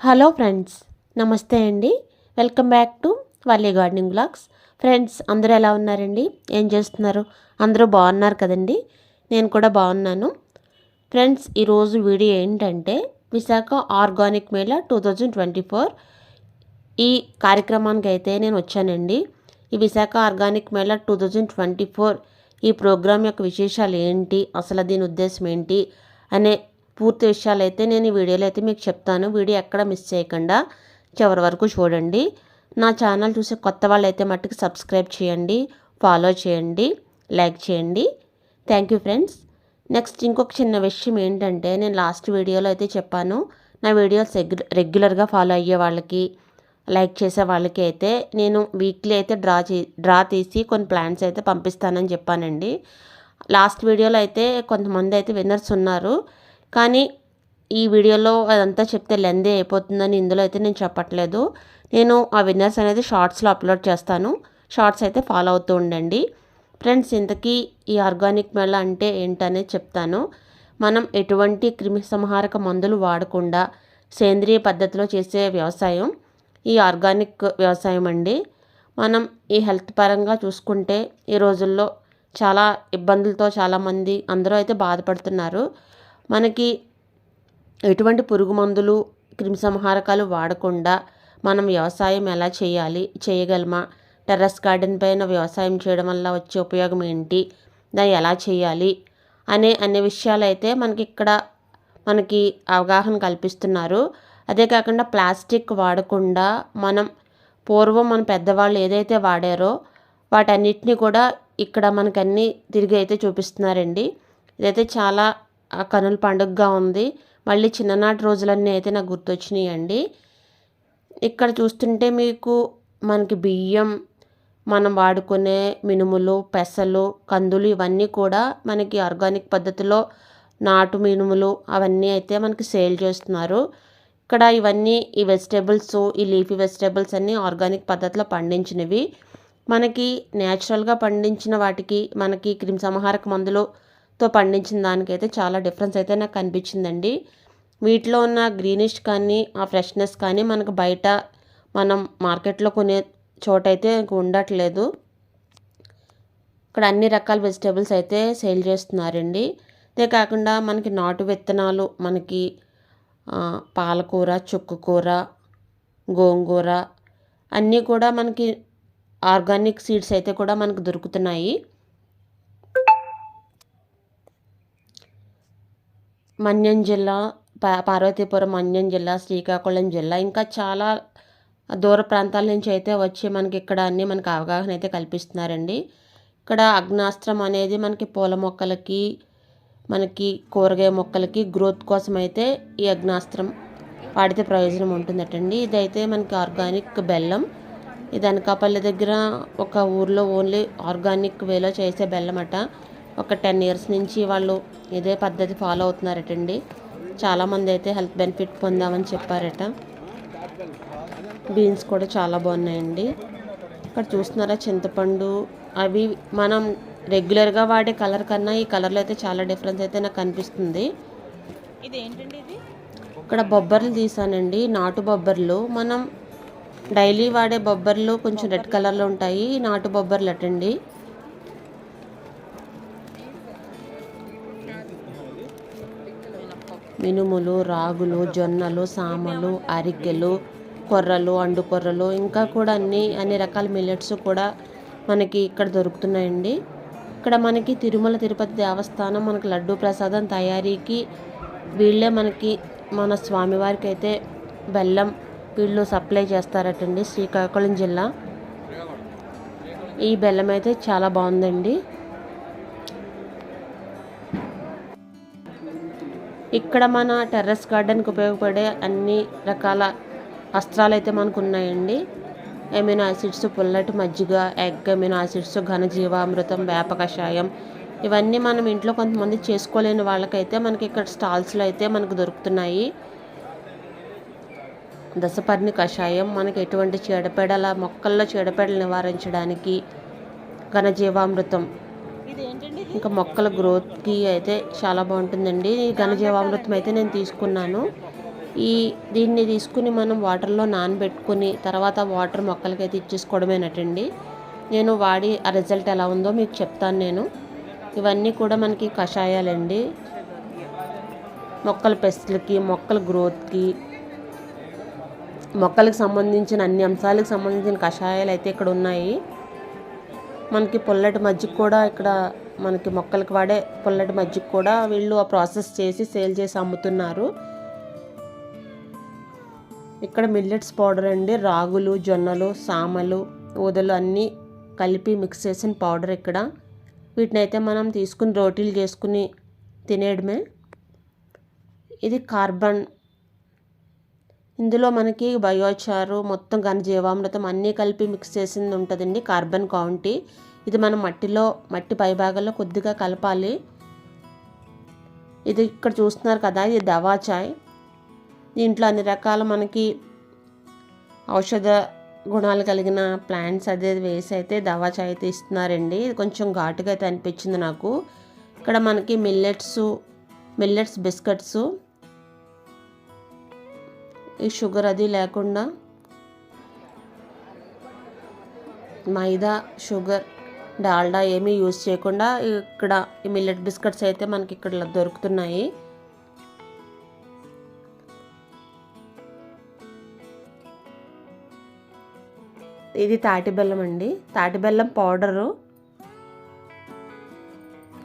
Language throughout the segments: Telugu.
హలో ఫ్రెండ్స్ నమస్తే అండి. Welcome back to Valli gardening blogs. Friends అందరూ ఎలా ఉన్నారండి? ఏం చేస్తున్నారు? అందరూ బాగున్నారు కదండి? నేను కూడా బాగున్నాను. ఫ్రెండ్స్ ఈరోజు వీడియో ఏంటంటే Visakha organic Mela two thousand twenty four ఈ కార్యక్రమానికి అయితే నేను వచ్చానండి. ఈ Visakha organic Mela two thousand twenty four ఈ ప్రోగ్రాం యొక్క విశేషాలు ఏంటి? అసలు దీని ఉద్దేశం ఏంటి? అనే పూర్తి విషయాలు అయితే నేను ఈ వీడియోలో అయితే మీకు చెప్తాను. వీడియో ఎక్కడ మిస్ చేయకుండా చివరి వరకు చూడండి. నా ఛానల్ చూసే కొత్త వాళ్ళు అయితే మట్టుకు సబ్స్క్రైబ్ చేయండి ఫాలో చేయండి లైక్ చేయండి. Thank you friends. నెక్స్ట్ ఇంకొక చిన్న విషయం ఏంటంటే నేను లాస్ట్ వీడియోలో అయితే చెప్పాను. నా వీడియోస్ రెగ్యులర్గా ఫాలో అయ్యే వాళ్ళకి లైక్ చేసే వాళ్ళకి అయితే నేను వీక్లీ అయితే డ్రా చే డ్రా తీసి కొన్ని ప్లాన్స్ అయితే పంపిస్తానని చెప్పానండి. లాస్ట్ వీడియోలో అయితే కొంతమంది అయితే విన్నర్స్ ఉన్నారు. కానీ ఈ వీడియోలో అదంతా చెప్తే లెందే అయిపోతుందని ఇందులో అయితే నేను చెప్పట్లేదు. నేను ఆ విన్నర్స్ అనేది షార్ట్స్లో అప్లోడ్ చేస్తాను. షార్ట్స్ అయితే ఫాలో అవుతూ ఉండండి. ఫ్రెండ్స్ ఇంతకీ ఈ ఆర్గానిక్ మేళ అంటే ఏంటనేది చెప్తాను. మనం ఎటువంటి క్రిమిసంహారక మందులు వాడకుండా సేంద్రియ పద్ధతిలో చేసే వ్యవసాయం ఈ ఆర్గానిక్ వ్యవసాయం అండి. మనం ఈ హెల్త్ పరంగా చూసుకుంటే ఈ రోజుల్లో చాలా ఇబ్బందులతో చాలామంది అందరూ అయితే బాధపడుతున్నారు. మనకి ఎటువంటి పురుగు మందులు క్రిమిసంహారకాలు వాడకుండా మనం వ్యవసాయం ఎలా చేయాలి చేయగలమా? టెర్రస్ గార్డెన్ పైన వ్యవసాయం చేయడం వల్ల వచ్చే ఉపయోగం ఏంటి? దాన్ని ఎలా చేయాలి? అనే అనే విషయాలు అయితే మనకి ఇక్కడ మనకి అవగాహన కల్పిస్తున్నారు. అదే కాకుండా ప్లాస్టిక్ వాడకుండా మనం పూర్వం మన పెద్దవాళ్ళు ఏదైతే వాడారో వాటన్నిటిని కూడా ఇక్కడ మనకన్నీ తిరిగి అయితే చూపిస్తున్నారండి. ఇదైతే చాలా ఆ కనుల పండుగగా ఉంది. మళ్ళీ చిన్ననాటి రోజులన్నీ అయితే నాకు గుర్తొచ్చినాయి అండి ఇక్కడ చూస్తుంటే మీకు మనకి బియ్యం మనం వాడుకునే మినుములు పెసలు కందులు ఇవన్నీ కూడా మనకి ఆర్గానిక్ పద్ధతిలో నాటు మినుములు అవన్నీ అయితే మనకి సేల్ చేస్తున్నారు. ఇక్కడ ఇవన్నీ ఈ వెజిటేబుల్స్ ఈ లీఫీ వెజిటేబుల్స్ అన్నీ ఆర్గానిక్ పద్ధతిలో పండించినవి. మనకి న్యాచురల్గా పండించిన వాటికి మనకి క్రిమిసంహారక మందులు తో పండించిన దానికైతే చాలా డిఫరెన్స్ అయితే నాకు కనిపించిందండి వీటిలో ఉన్న గ్రీనిష్ కానీ ఆ ఫ్రెష్నెస్ కానీ మనకు బయట మనం మార్కెట్లో కొనే చోటైతే ఉండట్లేదు. ఇక్కడ అన్ని రకాల వెజిటేబుల్స్ అయితే సేల్ చేస్తున్నారండి. ఇదే కాకుండా మనకి నాటు విత్తనాలు మనకి పాలకూర చుక్కుకూర గోంగూర అన్నీ కూడా మనకి ఆర్గానిక్ సీడ్స్ అయితే కూడా మనకు దొరుకుతున్నాయి. మన్యం జిల్లా పా పార్వతీపురం మన్యం జిల్లా శ్రీకాకుళం జిల్లా. ఇంకా చాలా దూర ప్రాంతాల నుంచి అయితే వచ్చి మనకి ఇక్కడ అన్నీ మనకి అవగాహన అయితే కల్పిస్తున్నారండి. ఇక్కడ అగ్నాస్త్రం అనేది మనకి పూల మొక్కలకి మనకి కూరగాయ మొక్కలకి గ్రోత్ కోసం అయితే ఈ అగ్నాస్త్రం వాడితే ప్రయోజనం ఉంటుందటండి. ఇదైతే మనకి ఆర్గానిక్ బెల్లం. ఇది అనకాపల్లి దగ్గర ఒక ఊర్లో ఓన్లీ ఆర్గానిక్ వేలో చేసే బెల్లం అట ఒక టెన్ ఇయర్స్ నుంచి వాళ్ళు ఇదే పద్ధతి ఫాలో అవుతున్నారటండి. చాలామంది అయితే హెల్త్ బెనిఫిట్ పొందామని చెప్పారట. బీన్స్ కూడా చాలా బాగున్నాయండి. ఇక్కడ చూస్తున్నారా చింతపండు? అవి మనం రెగ్యులర్గా వాడే కలర్ కన్నా ఈ కలర్లో అయితే చాలా డిఫరెన్స్ అయితే నాకు కనిపిస్తుంది ఇది ఏంటండి ఇది? ఇక్కడ బొబ్బర్లు తీసానండి. నాటు బొబ్బర్లు. మనం డైలీ వాడే బొబ్బర్లు కొంచెం రెడ్ కలర్లో ఉంటాయి. నాటు బొబ్బర్లు అటండి మినుములు రాగులు జొన్నలు సామలు అరికెలు కొర్రలు అండు కొర్రలు ఇంకా కూడా అన్ని అన్ని రకాల మిల్లెట్స్ కూడా మనకి ఇక్కడ దొరుకుతున్నాయండి. ఇక్కడ మనకి తిరుమల తిరుపతి దేవస్థానం మనకి లడ్డు ప్రసాదం తయారీకి వీళ్ళే మనకి మన స్వామివారికి అయితే బెల్లం వీళ్ళు సప్లై చేస్తారటండి శ్రీకాకుళం జిల్లా. ఈ బెల్లం అయితే చాలా బాగుందండి. ఇక్కడ మన టెర్రస్ గార్డెన్కి ఉపయోగపడే అన్ని రకాల అస్త్రాలు అయితే మనకు ఉన్నాయండి ఎమినో యాసిడ్స్ పుల్లటి మజ్జిగ ఎగ్ ఎమినో యాసిడ్స్ ఘనజీవామృతం వేప కషాయం ఇవన్నీ మనం ఇంట్లో కొంతమంది చేసుకోలేని వాళ్ళకైతే మనకి ఇక్కడ స్టాల్స్లో అయితే మనకు దొరుకుతున్నాయి. దశపర్ణి కషాయం మనకి ఎటువంటి చీడపీడల మొక్కల్లో చీడపీడలు నివారించడానికి ఘనజీవామృతం ఇంకా మొక్కల గ్రోత్కి అయితే చాలా బాగుంటుందండి. ఈ ఘనజీవామృతం అయితే నేను తీసుకున్నాను. ఈ దీన్ని తీసుకుని మనం వాటర్లో నానబెట్టుకుని తర్వాత వాటర్ మొక్కలకైతే ఇచ్చేసుకోవడమేనటండి. నేను వాడి ఆ రిజల్ట్ ఎలా ఉందో మీకు చెప్తాను నేను. ఇవన్నీ కూడా మనకి కషాయాలండి. మొక్కల పెస్ట్లకి మొక్కల గ్రోత్కి మొక్కలకు సంబంధించిన అన్ని అంశాలకు సంబంధించిన కషాయాలు అయితే ఇక్కడ ఉన్నాయి మనకి పుల్లటి మజ్జిగ కూడా ఇక్కడ మనకి మొక్కలకు వాడే పుల్లటి మజ్జిగ కూడా వీళ్ళు ఆ ప్రాసెస్ చేసి సేల్ చేసి అమ్ముతున్నారు. ఇక్కడ మిల్లెట్స్ పౌడర్ అండి. రాగులు జొన్నలు సామలు ఊదలు అన్నీ కలిపి మిక్స్ చేసిన పౌడర్ ఇక్కడ. వీటిని అయితే మనం తీసుకుని రోటీలు చేసుకుని తినేయడమే. ఇది కార్బన్ ఇందులో మనకి బయోచారు మొత్తం ఘనజీవామృతం అన్నీ కలిపి మిక్స్ చేసింది ఉంటుందండి కార్బన్ కౌంటీ. ఇది మనం మట్టిలో మట్టి పైభాగంలో కొద్దిగా కలపాలి. ఇది ఇక్కడ చూస్తున్నారు కదా ఇది దవా చాయ్. దీంట్లో అన్ని రకాల మనకి ఔషధ గుణాలు కలిగిన ప్లాంట్స్ అదే వేసి అయితే దవా చాయ్ అయితే ఇస్తున్నారండి. ఇది కొంచెం ఘాటుగా అయితే అనిపించింది నాకు. ఇక్కడ మనకి మిల్లెట్స్ మిల్లెట్స్ బిస్కెట్స్ ఈ షుగర్ అది లేకుండా మైదా షుగర్ డాల్డా ఏమీ యూజ్ చేయకుండా ఇక్కడ ఈ మిల్లెట్ బిస్కెట్స్ అయితే మనకి ఇక్కడ దొరుకుతున్నాయి. ఇది తాటి బెల్లం అండి. తాటి బెల్లం పౌడరు.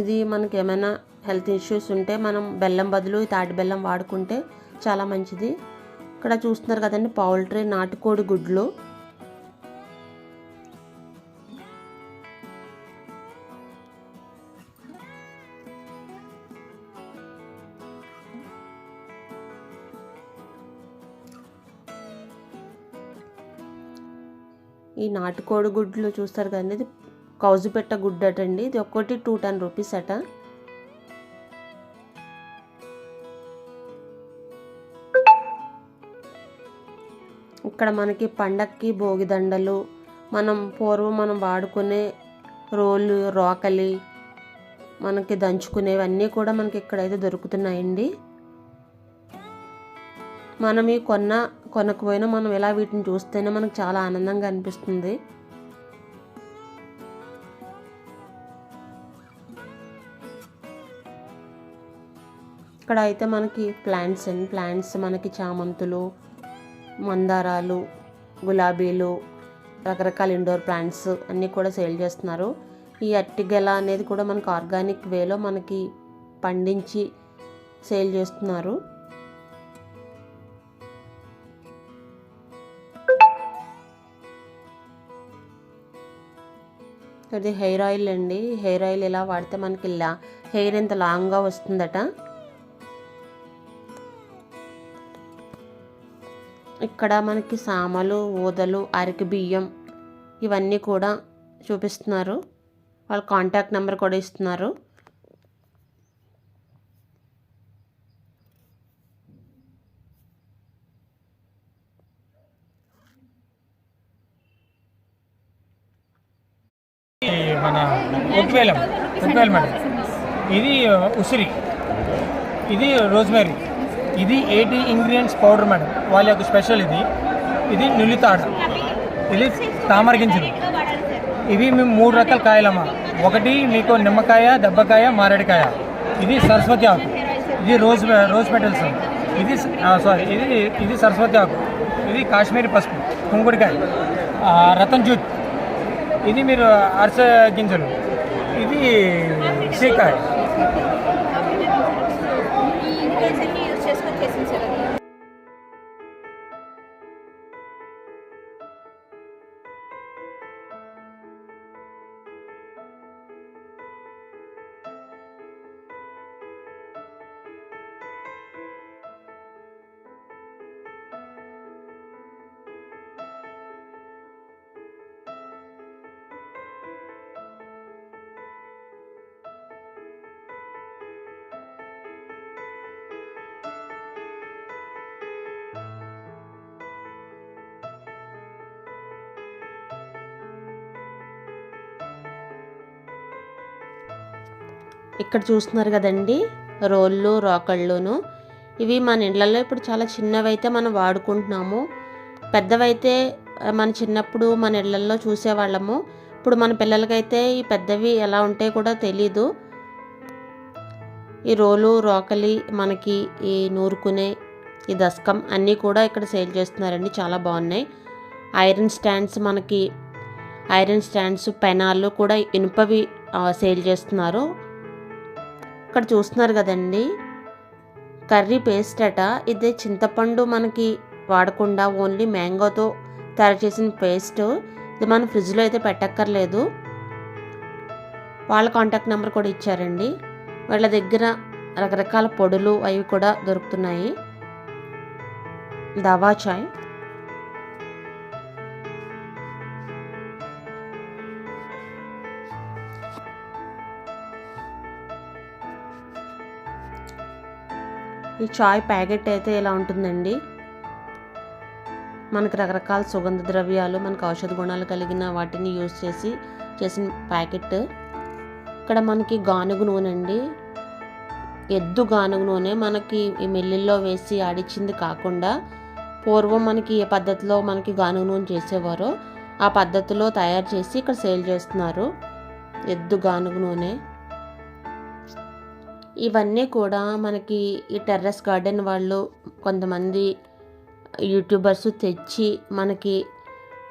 ఇది మనకి ఏమైనా హెల్త్ ఇష్యూస్ ఉంటే మనం బెల్లం బదులు ఈ తాటి బెల్లం వాడుకుంటే చాలా మంచిది. ఇక్కడ చూస్తున్నారు కదండి పౌల్ట్రీ నాటుకోడి గుడ్లు. ఈ నాటుకోడి గుడ్లు చూస్తారు కదండి ఇది కౌజుపెట్ట గుడ్డటండి ఇది ఒక్కటి టూ టెన్ రూపీస్ అట. ఇక్కడ మనకి పండక్కి భోగిదండలు మనం పూర్వం మనం వాడుకునే రోళ్ళు రోకలి మనకి దంచుకునేవన్నీ కూడా మనకి ఇక్కడైతే దొరుకుతున్నాయండి. మనం ఈ కొన్న కొనకపోయినా మనం ఇలా వీటిని చూస్తేనే మనకు చాలా ఆనందంగా అనిపిస్తుంది. ఇక్కడ అయితే మనకి ప్లాంట్స్ అండి. ప్లాంట్స్ మనకి చామంతులు మందారాలు గులాబీలు రకరకాల ఇండోర్ ప్లాంట్స్ అన్నీ కూడా సేల్ చేస్తున్నారు. ఈ అట్టిగెల అనేది కూడా మనకు ఆర్గానిక్ వేలో మనకి పండించి సేల్ చేస్తున్నారు. ఇది హెయిర్ ఆయిల్ అండి. హెయిర్ ఆయిల్ ఇలా వాడితే మనకి లా హెయిర్ ఎంత లాంగ్గా వస్తుందట? ఇక్కడ మనకి సామలు ఊదలు అరికి బియ్యం ఇవన్నీ కూడా చూపిస్తున్నారు. వాళ్ళ కాంటాక్ట్ నెంబర్ కూడా ఇస్తున్నారు. మన ఉప్పివేలం ఉప్పివేలం మేడం ఇది ఉసిరి ఇది రోజ్మేరీ ఇది ఎయిటీ ఇంగ్రీడియంట్స్ పౌడర్ మేడం. వాళ్ళ యొక్క స్పెషల్ ఇది. ఇది నులితాడ. ఇది తామర గింజలు ఇవి మేము మూడు రకాల కాయలమ్మా. ఒకటి మీకు నిమ్మకాయ దెబ్బకాయ మారేడుకాయ. ఇది సరస్వతి ఆకు. ఇది రోజ్ రోజ్ పెటల్స్ ఇది సారీ. ఇది ఇది సరస్వతి ఆకు. ఇది కాశ్మీరీ పసుపు కుంకుడికాయ రతన్ జూట్ ఇది మీరు అరస గింజలు. ఇది సీకాయ. ఇక్కడ చూస్తున్నారు కదండి రోళ్ళు రోకళ్ళును. ఇవి మన ఇళ్ళల్లో ఇప్పుడు చాలా చిన్నవి అయితే మనం వాడుకుంటున్నాము. పెద్దవైతే మన చిన్నప్పుడు మన ఇళ్ళల్లో చూసేవాళ్ళము. ఇప్పుడు మన పిల్లలకైతే ఈ పెద్దవి ఎలా ఉంటాయి కూడా తెలీదు. ఈ రోలు రోకలి మనకి ఈ నూరుకునే ఈ దశకం అన్నీ కూడా ఇక్కడ సేల్ చేస్తున్నారండి. చాలా బాగున్నాయి. ఐరన్ స్టాండ్స్ మనకి ఐరన్ స్టాండ్స్ పెనాలు కూడా ఇనుపవి సేల్ చేస్తున్నారు. ఇక్కడ చూస్తున్నారు కదండి. కర్రీ పేస్ట్ అట. ఇది చింతపండు మనకి వాడకుండా ఓన్లీ మ్యాంగోతో తయారు చేసిన పేస్ట్. ఇది మనం ఫ్రిడ్జ్లో అయితే పెట్టక్కర్లేదు. వాళ్ళ కాంటాక్ట్ నెంబర్ కూడా ఇచ్చారండి. వాళ్ళ దగ్గర రకరకాల పొడులు అవి కూడా దొరుకుతున్నాయి. దవా చాయ్. ఈ చాయ్ ప్యాకెట్ అయితే ఇలా ఉంటుందండి? మనకు రకరకాల సుగంధ ద్రవ్యాలు మనకు ఔషధ గుణాలు కలిగిన వాటిని యూజ్ చేసి చేసిన ప్యాకెట్. ఇక్కడ మనకి గానుగు నూనె అండి. ఎద్దు గానుగు నూనె మనకి ఈ మిల్లుల్లో వేసి ఆడిచ్చింది కాకుండా పూర్వం మనకి ఏ పద్ధతిలో మనకి గానుగు నూనె చేసేవారో ఆ పద్ధతిలో తయారు చేసి ఇక్కడ సేల్ చేస్తున్నారు. ఎద్దు గానుగు నూనె. ఇవన్నీ కూడా మనకి ఈ టెర్రస్ గార్డెన్ వాళ్ళు కొంతమంది యూట్యూబర్స్ తెచ్చి మనకి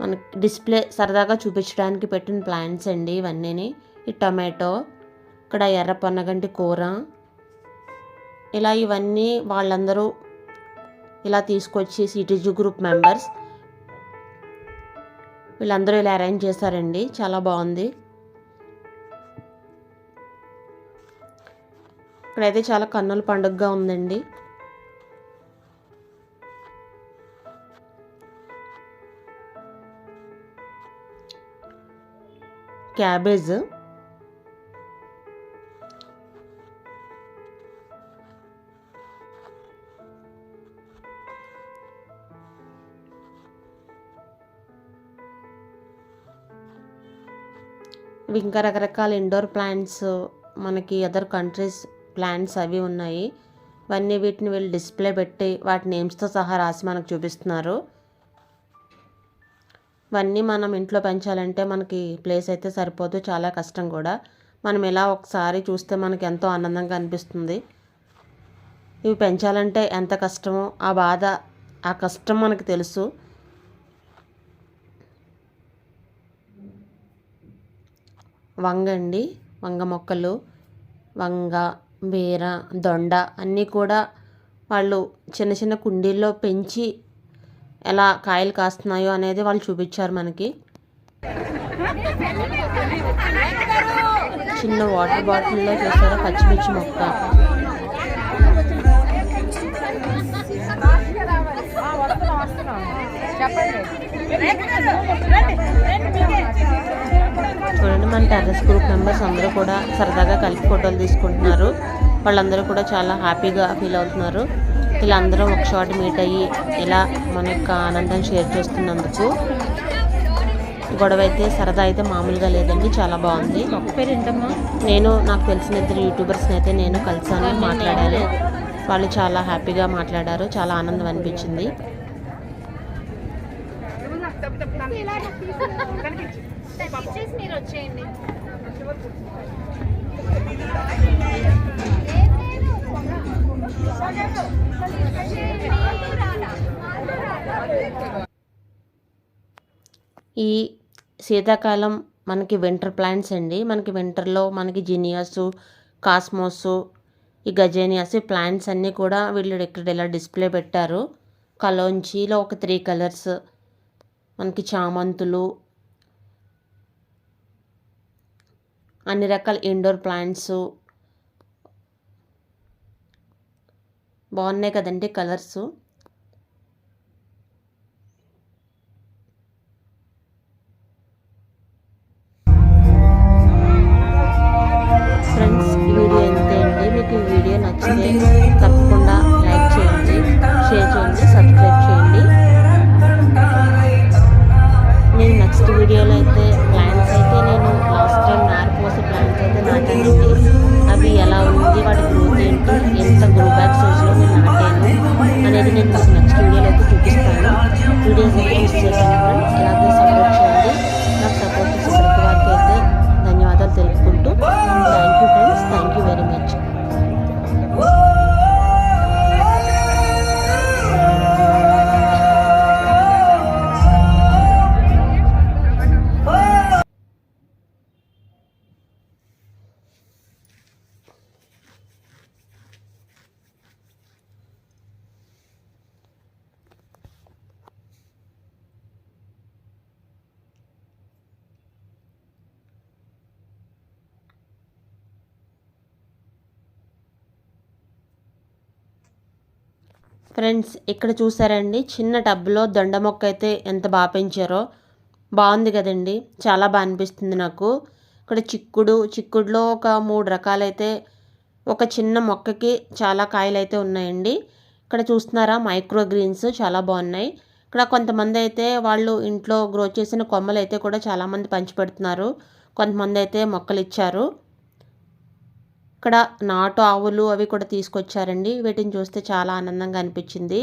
మనకి డిస్ప్లే సరదాగా చూపించడానికి పెట్టిన ప్లాంట్స్ అండి ఇవన్నీ ఈ టమాటో ఇక్కడ ఎర్ర పొన్నగంటి కూర. ఇలా ఇవన్నీ వాళ్ళందరూ ఇలా తీసుకొచ్చి సిటీజీ గ్రూప్ మెంబర్స్ వీళ్ళందరూ ఇలా అరేంజ్ చేశారండి. చాలా బాగుంది. ఇక్కడైతే చాలా కన్నుల పండుగగా ఉందండి. క్యాబేజ్. ఇవి ఇంకా రకరకాల ఇండోర్ ప్లాంట్స్ మనకి అదర్ కంట్రీస్ ప్లాంట్స్ అవి ఉన్నాయి. ఇవన్నీ వీటిని వీళ్ళు డిస్ప్లే పెట్టి వాటి నేమ్స్తో సహా రాసి మనకు చూపిస్తున్నారు. ఇవన్నీ మనం ఇంట్లో పెంచాలంటే మనకి ప్లేస్ అయితే సరిపోదు చాలా కష్టం కూడా. మనం ఇలా ఒకసారి చూస్తే మనకి ఎంతో ఆనందంగా అనిపిస్తుంది. ఇవి పెంచాలంటే ఎంత కష్టమో ఆ బాధ ఆ కష్టం మనకు తెలుసు. వంగ అండి వంగ మొక్కలు వంగ బీర దొండ అన్నీ కూడా వాళ్ళు చిన్న చిన్న కుండీల్లో పెంచి ఎలా కాయలు కాస్తున్నాయో అనేది వాళ్ళు చూపించారు మనకి. చిన్న వాటర్ బాటిల్లో చేశారు పచ్చిమిర్చి మొక్క. చూడండి మన టెర్రస్ గ్రూప్ మెంబర్స్ అందరూ కూడా సరదాగా కలిపి ఫోటోలు తీసుకుంటున్నారు. వాళ్ళందరూ కూడా చాలా హ్యాపీగా ఫీల్ అవుతున్నారు. వీళ్ళందరూ ఒక చోట మీట్ అయ్యి ఇలా మన యొక్క ఆనందాన్ని షేర్ చేస్తున్నందుకు గొడవ అయితే సరదా అయితే మామూలుగా లేదండి చాలా బాగుంది. పేరు ఏంటమ్మా నేను నాకు తెలిసిన ఇద్దరు యూట్యూబర్స్ని అయితే నేను కలిసాను మాట్లాడాను వాళ్ళు చాలా హ్యాపీగా మాట్లాడారు చాలా ఆనందం అనిపించింది. ఇచ్చేసి మీరు వచ్చేయండి. ఈ శీతాకాలం మనకి వింటర్ ప్లాంట్స్ అండి. మనకి వింటర్లో మనకి జినియాస్ కాస్మోస్ ఈ గజేనియాస్ ప్లాంట్స్ అన్నీ కూడా వీళ్ళు ఇక్కడ ఇలా డిస్ప్లే పెట్టారు. కలోంచిలో ఒక త్రీ కలర్స్ మనకి చామంతులు అన్ని రకాల ఇండోర్ ప్లాంట్స్. బాగున్నాయి కదండి కలర్స్. ఫ్రెండ్స్ ఇక్కడ చూసారండి చిన్న టబ్లో దొండ మొక్క అయితే ఎంత బాగా పెంచారో. బాగుంది కదండి చాలా బాగా అనిపిస్తుంది నాకు. ఇక్కడ చిక్కుడు చిక్కుడులో ఒక మూడు రకాలైతే ఒక చిన్న మొక్కకి చాలా కాయలు అయితే ఉన్నాయండి. ఇక్కడ చూస్తున్నారా మైక్రో గ్రీన్స్ చాలా బాగున్నాయి. ఇక్కడ కొంతమంది అయితే వాళ్ళు ఇంట్లో గ్రో చేసిన కొమ్మలు అయితే కూడా చాలామంది పంచిపెడుతున్నారు కొంతమంది అయితే మొక్కలు ఇచ్చారు. ఇక్కడ నాటు ఆవులు అవి కూడా తీసుకొచ్చారండి. వీటిని చూస్తే చాలా ఆనందంగా అనిపించింది.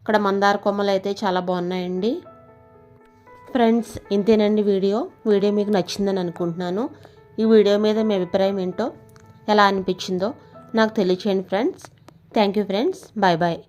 ఇక్కడ మందార కొమ్మలు అయితే చాలా బాగున్నాయండి. ఫ్రెండ్స్ ఇంతేనండి వీడియో. వీడియో మీకు నచ్చిందని అనుకుంటున్నాను. ఈ వీడియో మీద మీ అభిప్రాయం ఏంటో ఎలా అనిపించిందో నాకు తెలియచేయండి friends. Thank you friends. Bye bye.